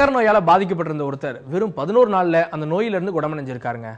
சக்கர நோயால் பாதிக்கப்பட்டிருந்த ஒருத்தர் வெறும் பதினோரு நாளில் அந்த நோயிலிருந்து குணமடைஞ்சிருக்காருங்க.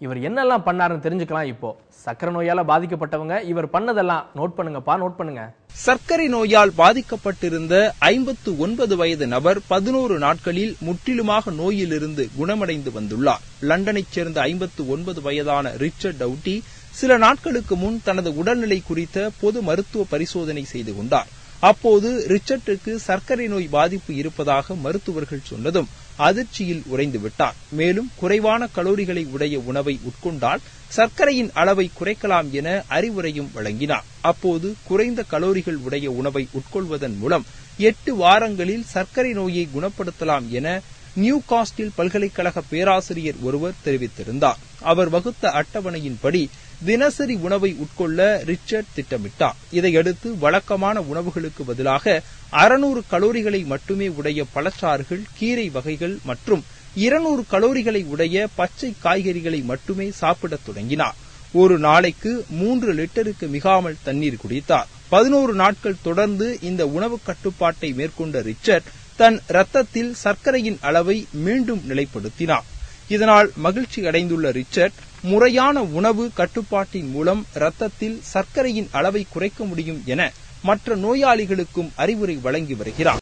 இவர் என்னெல்லாம் பண்ணாருன்னு தெரிஞ்சுக்கலாம் இப்போ. சக்கரை நோயால பாதிக்கப்பட்டவங்க இவர் பண்ணதெல்லாம் நோட் பண்ணுங்கப்பா நோட் பண்ணுங்க. சர்க்கரை நோயால் பாதிக்கப்பட்டிருந்த ஐம்பத்து ஒன்பது வயது நபர் பதினோரு நாட்களில் முற்றிலுமாக நோயிலிருந்து குணமடைந்து வந்துள்ளார். லண்டனைச் சேர்ந்த ஐம்பத்து ஒன்பது வயதான ரிச்சர்ட் டவுட்டி சில நாட்களுக்கு முன் தனது உடல்நிலை குறித்த பொது மருத்துவ பரிசோதனை செய்து கொண்டார். அப்போது ரிச்சர்ட்டுக்கு சர்க்கரை நோய் பாதிப்பு இருப்பதாக மருத்துவர்கள் சொன்னதும் அதிர்ச்சியில் உறைந்து விட்டார். மேலும் குறைவான கலோரிகளை உடைய உணவை உட்கொண்டால் சர்க்கரையின் அளவை குறைக்கலாம் என அறிவுரையும் வழங்கினார். அப்போது குறைந்த கலோரிகள் உடைய உணவை உட்கொள்வதன் மூலம் எட்டு வாரங்களில் சர்க்கரை நோயை குணப்படுத்தலாம் என நியூ காஸ்டில் பல்கலைக்கழக பேராசிரியர் ஒருவர் தெரிவித்திருந்தார். அவர் வகுத்த அட்டவணையின்படி தினசரி உணவை உட்கொள்ள ரிச்சர்ட் திட்டமிட்டார். இதையடுத்து வழக்கமான உணவுகளுக்கு பதிலாக அறுநூறு கலோரிகளை மட்டுமே உடைய பழச்சாறுகள் கீரை வகைகள் மற்றும் இருநூறு கலோரிகளை உடைய பச்சை காய்கறிகளை மட்டுமே சாப்பிடத் தொடங்கினார். ஒரு நாளைக்கு மூன்று லிட்டருக்கு மிகாமல் தண்ணீர் குடித்தார். பதினோரு நாட்கள் தொடர்ந்து இந்த உணவு கட்டுப்பாட்டை மேற்கொண்ட ரிச்சர்ட் தன் ரத்தத்தில் சர்க்கரையின் அளவை மீண்டும் நிலைப்படுத்தினார். இதனால் மகிழ்ச்சி அடைந்துள்ள ரிச்சர்ட் முறையான உணவு கட்டுப்பாட்டின் மூலம் ரத்தத்தில் சர்க்கரையின் அளவை குறைக்க முடியும் என மற்ற நோயாளிகளுக்கும் அறிவுரை வழங்கி வருகிறார்.